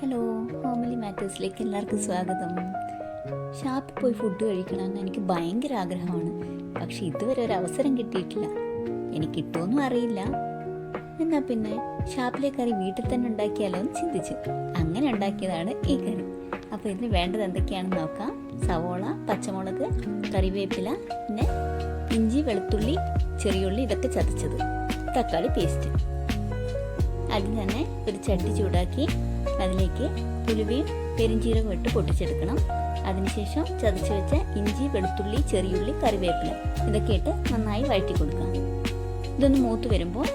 Hello homely മാറ്റേഴ്സിലേക്ക് എല്ലാവർക്കും സ്വാഗതം. ഷാപ്പിൽ പോയി ഫുഡ് കഴിക്കണമെന്ന് എനിക്ക് ഭയങ്കര ആഗ്രഹമാണ്. പക്ഷെ ഇതുവരെ ഒരു അവസരം കിട്ടിയിട്ടില്ല. എനിക്ക് കിട്ടുമെന്നും അറിയില്ല. എന്നാൽ പിന്നെ ഷാപ്പിലെ കറി വീട്ടിൽ തന്നെ ഉണ്ടാക്കിയാലോ എന്ന് ചിന്തിച്ചു. അങ്ങനെ ഉണ്ടാക്കിയതാണ് ഈ കറി. അപ്പോൾ ഇതിന് വേണ്ടത് എന്തൊക്കെയാണെന്ന് നോക്കാം. സവോള പച്ചമുളക് കറിവേപ്പില പിന്നെ ഇഞ്ചി വെളുത്തുള്ളി ചെറിയുള്ളി ഇതൊക്കെ ചതച്ചത്. തക്കാളി പേസ്റ്റ് അതിന് തന്നെ ഒരു ചട്ടി ചൂടാക്കി അതിലേക്ക് പുലുവയും പെരിഞ്ചീരകം ഇട്ട് പൊട്ടിച്ചെടുക്കണം. അതിനുശേഷം ചതച്ച് വെച്ച ഇഞ്ചി വെളുത്തുള്ളി ചെറിയുള്ളി കറിവേപ്പില ഇതൊക്കെ ഇട്ട് നന്നായി വഴറ്റി കൊടുക്കാം. ഇതൊന്ന് മൂത്ത് വരുമ്പോൾ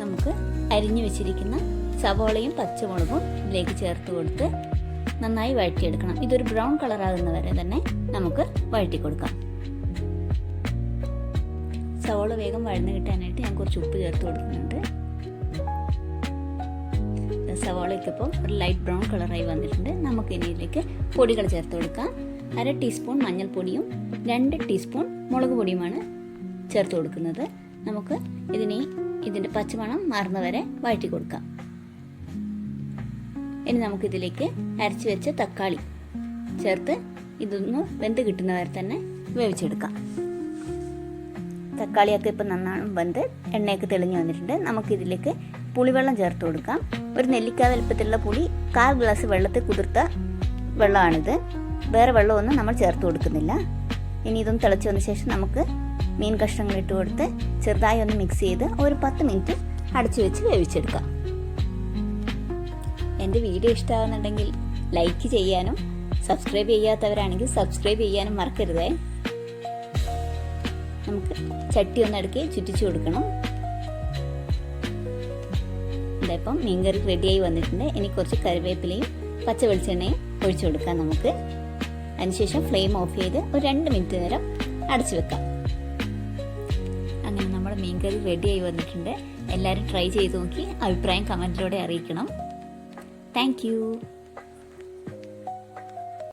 നമുക്ക് അരിഞ്ഞു വെച്ചിരിക്കുന്ന സവോളയും പച്ചമുളകും ഇതിലേക്ക് ചേർത്ത് കൊടുത്ത് നന്നായി വഴറ്റിയെടുക്കണം. ഇതൊരു ബ്രൗൺ കളറാകുന്ന വരെ തന്നെ നമുക്ക് വഴറ്റി കൊടുക്കാം. സവോള വേഗം വഴന്ന് കിട്ടാനായിട്ട് ഞാൻ കുറച്ച് ഉപ്പ് ചേർത്ത് കൊടുക്കുന്നുണ്ട്. സവാളയ്ക്ക് ഇപ്പോൾ ഒരു ലൈറ്റ് ബ്രൗൺ കളറായി വന്നിട്ടുണ്ട്. നമുക്ക് ഇതിലേക്ക് പൊടികൾ ചേർത്ത് കൊടുക്കാം. അര ടീസ്പൂൺ മഞ്ഞൾപ്പൊടിയും രണ്ട് ടീസ്പൂൺ മുളക് പൊടിയുമാണ് ചേർത്ത് കൊടുക്കുന്നത്. നമുക്ക് ഇതിനെ ഇതിന്റെ പച്ചമണം മാറുന്നവരെ വഴറ്റി കൊടുക്കാം. ഇനി നമുക്കിതിലേക്ക് അരച്ച് വെച്ച തക്കാളി ചേർത്ത് ഇതൊന്ന് വെന്ത് കിട്ടുന്നവരെ തന്നെ വേവിച്ചെടുക്കാം. തക്കാളിയൊക്കെ ഇപ്പം നന്നാണ് വെന്ത് എണ്ണയൊക്കെ തെളിഞ്ഞു വന്നിട്ടുണ്ട്. നമുക്കിതിലേക്ക് പുളിവെള്ളം ചേർത്ത് കൊടുക്കാം. ഒരു നെല്ലിക്ക വലുപ്പത്തിലുള്ള പുളി കാൽ ഗ്ലാസ് വെള്ളത്തിൽ കുതിർത്ത വെള്ളമാണിത്. വേറെ വെള്ളമൊന്നും നമ്മൾ ചേർത്ത് കൊടുക്കുന്നില്ല. ഇനി ഇതൊന്ന് തിളച്ച് വന്ന ശേഷം നമുക്ക് മീൻ കഷ്ണങ്ങൾ ഇട്ട് കൊടുത്ത് ചെറുതായി ഒന്ന് മിക്സ് ചെയ്ത് ഒരു പത്ത് മിനിറ്റ് അടച്ചു വെച്ച് വേവിച്ചെടുക്കാം. എന്റെ വീഡിയോ ഇഷ്ടമാകുന്നുണ്ടെങ്കിൽ ലൈക്ക് ചെയ്യാനും സബ്സ്ക്രൈബ് ചെയ്യാത്തവരാണെങ്കിൽ സബ്സ്ക്രൈബ് ചെയ്യാനും മറക്കരുതേ. നമുക്ക് ചട്ടി ഒന്ന് അടുക്കി ചുറ്റിച്ചു കൊടുക്കണം. ഇപ്പം മീൻകറി റെഡിയായി വന്നിട്ടുണ്ട്. ഇനി കുറച്ച് കറിവേപ്പിലയും പച്ച വെളിച്ചെണ്ണയും ഒഴിച്ചു കൊടുക്കാം നമുക്ക്. അതിനുശേഷം ഫ്ലെയിം ഓഫ് ചെയ്ത് ഒരു രണ്ട് മിനിറ്റ് നേരം അടച്ചു വെക്കാം. അങ്ങനെ നമ്മുടെ മീൻകറി റെഡിയായി വന്നിട്ടുണ്ട്. എല്ലാവരും ട്രൈ ചെയ്ത് നോക്കി. അഭിപ്രായം കമന്റിലൂടെ അറിയിക്കണം. താങ്ക്